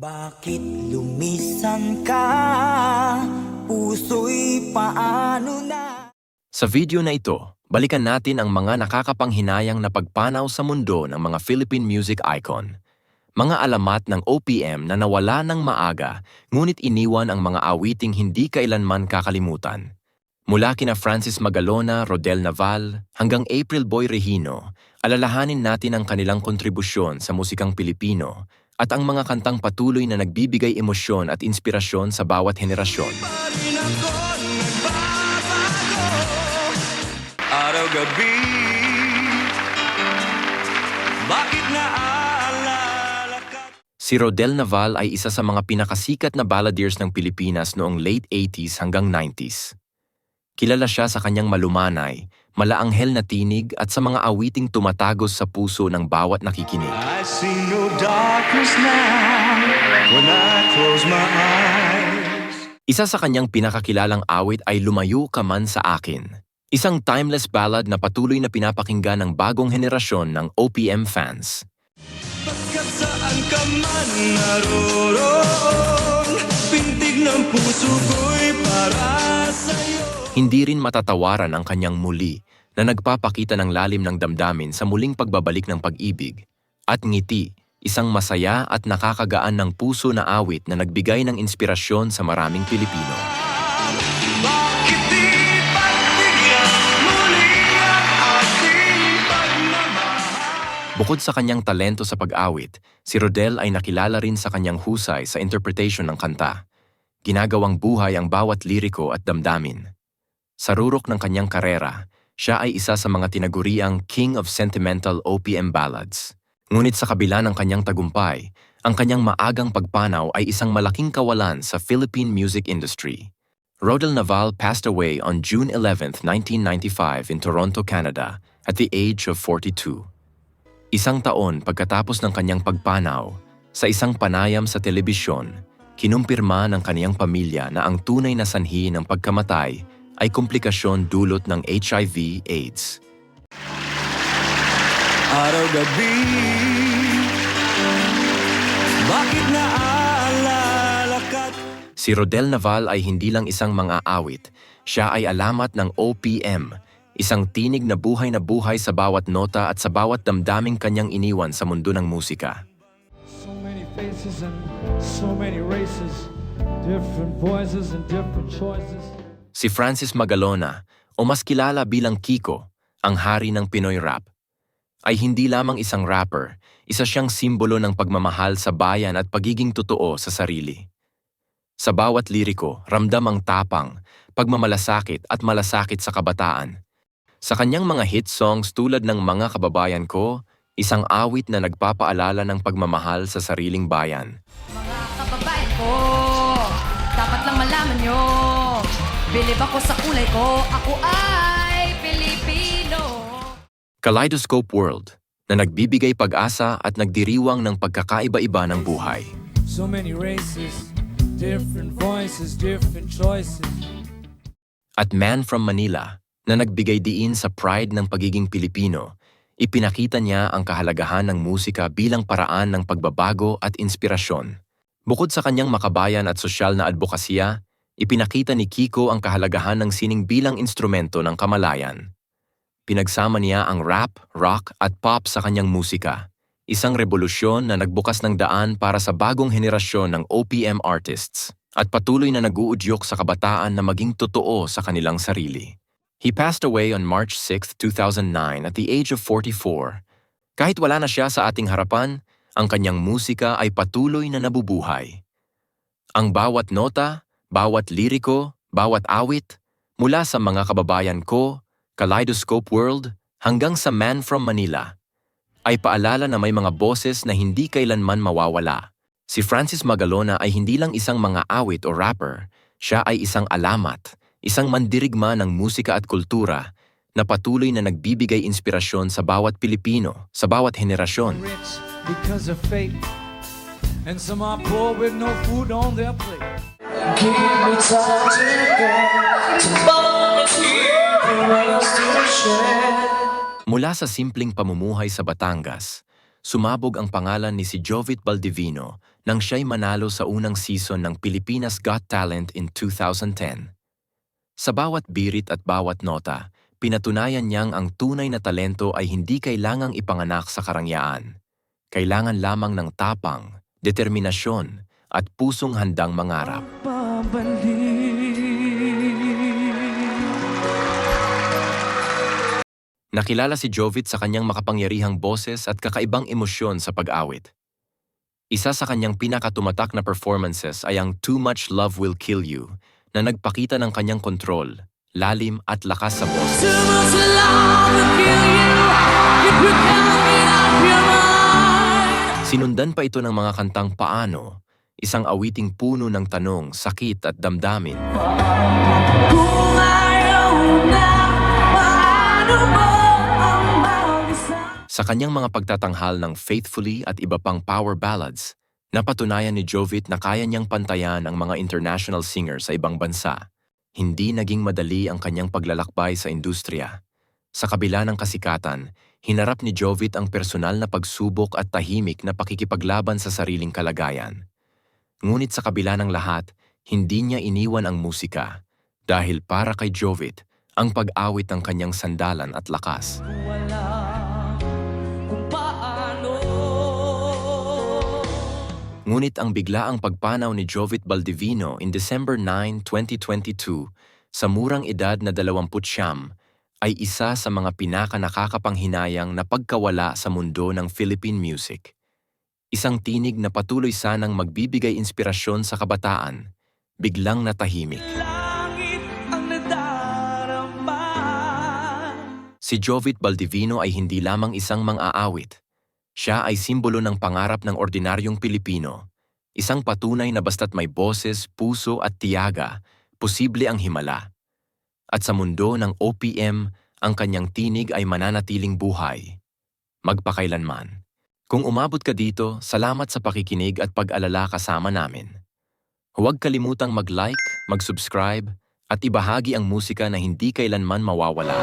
Bakit lumisan ka? Puso'y paano na? Sa video na ito, balikan natin ang mga nakakapanghinayang na pagpanaw sa mundo ng mga Philippine music icon. Mga alamat ng OPM na nawala ng maaga ngunit iniwan ang mga awiting hindi kailanman kakalimutan. Mula kina Francis Magalona, Rodel Naval, hanggang April Boy Regino, alalahanin natin ang kanilang kontribusyon sa musikang Pilipino at ang mga kantang patuloy na nagbibigay emosyon at inspirasyon sa bawat henerasyon. Araw-gabi Bakit naaalala ka? Si Rodel Naval ay isa sa mga pinakasikat na balladeers ng Pilipinas noong late 80s hanggang 90s. Kilala siya sa kanyang malumanay, malaanghel na tinig at sa mga awiting tumatagos sa puso ng bawat nakikinig. I see no darkness now When I close my eyes Isa sa kanyang pinakakilalang awit ay Lumayo Ka Man Sa Akin. Isang timeless ballad na patuloy na pinapakinggan ng bagong henerasyon ng OPM fans. Saan ka man naroon Pintig ng puso ko'y para sa'yo Hindi rin matatawaran ang kanyang muli na nagpapakita ng lalim ng damdamin sa muling pagbabalik ng pag-ibig. At ngiti, isang masaya at nakakagaan ng puso na awit na nagbigay ng inspirasyon sa maraming Pilipino. Bukod sa kanyang talento sa pag-awit, si Rodel ay nakilala rin sa kanyang husay sa interpretation ng kanta. Ginagawang buhay ang bawat liriko at damdamin. Sa rurok ng kanyang karera, siya ay isa sa mga tinaguriang King of Sentimental OPM Ballads. Ngunit sa kabila ng kanyang tagumpay, ang kanyang maagang pagpanaw ay isang malaking kawalan sa Philippine music industry. Rodel Naval passed away on June 11, 1995 in Toronto, Canada at the age of 42. Isang taon pagkatapos ng kanyang pagpanaw, sa isang panayam sa telebisyon, kinumpirma ng kaniyang pamilya na ang tunay na sanhi ng pagkamatay ay komplikasyon dulot ng HIV-AIDS. Araw-gabi Bakit naaalala ka? Si Rodel Naval ay hindi lang isang mga awit, siya ay alamat ng OPM, isang tinig na buhay na buhay sa bawat nota at sa bawat damdaming kanyang iniwan sa mundo ng musika. So many faces and so many races, different voices and different choices. Si Francis Magalona, o mas kilala bilang Kiko, ang hari ng Pinoy rap, ay hindi lamang isang rapper, isa siyang simbolo ng pagmamahal sa bayan at pagiging totoo sa sarili. Sa bawat liriko, ramdam ang tapang, pagmamalasakit at malasakit sa kabataan. Sa kanyang mga hit songs tulad ng Mga Kababayan Ko, isang awit na nagpapaalala ng pagmamahal sa sariling bayan. Mga kababayan ko, dapat lang malaman nyo. Bilib ako sa kulay ko, ako ay Pilipino. Kaleidoscope World na nagbibigay pag-asa at nagdiriwang ng pagkakaiba-iba ng buhay. So many races, different voices, different choices. At Man from Manila na nagbigay diin sa pride ng pagiging Pilipino, ipinakita niya ang kahalagahan ng musika bilang paraan ng pagbabago at inspirasyon. Bukod sa kanyang makabayan at sosyal na advokasya, ipinakita ni Kiko ang kahalagahan ng sining bilang instrumento ng kamalayan. Pinagsama niya ang rap, rock at pop sa kanyang musika, isang revolusyon na nagbukas ng daan para sa bagong henerasyon ng OPM artists at patuloy na naguudyok sa kabataan na maging totoo sa kanilang sarili. He passed away on March 6, 2009 at the age of 44. Kahit wala na siya sa ating harapan, ang kanyang musika ay patuloy na nabubuhay. Ang bawat nota, bawat liriko, bawat awit, mula sa mga kababayan ko, Kaleidoscope World, hanggang sa Man from Manila, ay paalala na may mga boses na hindi kailanman mawawala. Si Francis Magalona ay hindi lang isang mga awit o rapper, siya ay isang alamat, isang mandirigma ng musika at kultura na patuloy na nagbibigay inspirasyon sa bawat Pilipino, sa bawat henerasyon. Rich because of fate. And some are poor with no food on their plate. Mula sa simpleng pamumuhay sa Batangas, sumabog ang pangalan ni si Jovit Baldivino nang siya'y manalo sa unang season ng Pilipinas Got Talent in 2010. Sa bawat birit at bawat nota, pinatunayan niyang ang tunay na talento ay hindi kailangang ipanganak sa karangyaan. Kailangan lamang ng tapang, determinasyon, at pusong handang mangarap. Nakilala si Jovit sa kanyang makapangyarihang boses at kakaibang emosyon sa pag-awit. Isa sa kanyang pinakatumatak na performances ay ang Too Much Love Will Kill You na nagpakita ng kanyang kontrol, lalim at lakas sa boses. Too much love will kill you you. Sinundan pa ito ng mga kantang Paano, isang awiting puno ng tanong, sakit at damdamin. Kung ayaw na, paano mo? Sa kanyang mga pagtatanghal ng Faithfully at iba pang power ballads, napatunayan ni Jovit na kaya niyang pantayan ang mga international singers sa ibang bansa. Hindi naging madali ang kanyang paglalakbay sa industriya. Sa kabila ng kasikatan, hinarap ni Jovit ang personal na pagsubok at tahimik na pakikipaglaban sa sariling kalagayan. Ngunit sa kabila ng lahat, hindi niya iniwan ang musika dahil para kay Jovit, ang pag-awit ang kanyang sandalan at lakas. Wala kung paano. Ngunit ang biglaang pagpanaw ni Jovit Baldivino in December 9, 2022 sa murang edad na 20 siyam ay isa sa mga pinaka-nakakapanghinayang na pagkawala sa mundo ng Philippine music. Isang tinig na patuloy sanang magbibigay inspirasyon sa kabataan, biglang natahimik. Si Jovit Baldivino ay hindi lamang isang mang-aawit. Siya ay simbolo ng pangarap ng ordinaryong Pilipino. Isang patunay na basta't may boses, puso at tiyaga, posible ang himala. At sa mundo ng OPM, ang kanyang tinig ay mananatiling buhay. Magpakailanman. Kung umabot ka dito, salamat sa pakikinig at pag-alala kasama namin. Huwag kalimutang mag-like, mag-subscribe, at ibahagi ang musika na hindi kailanman mawawala.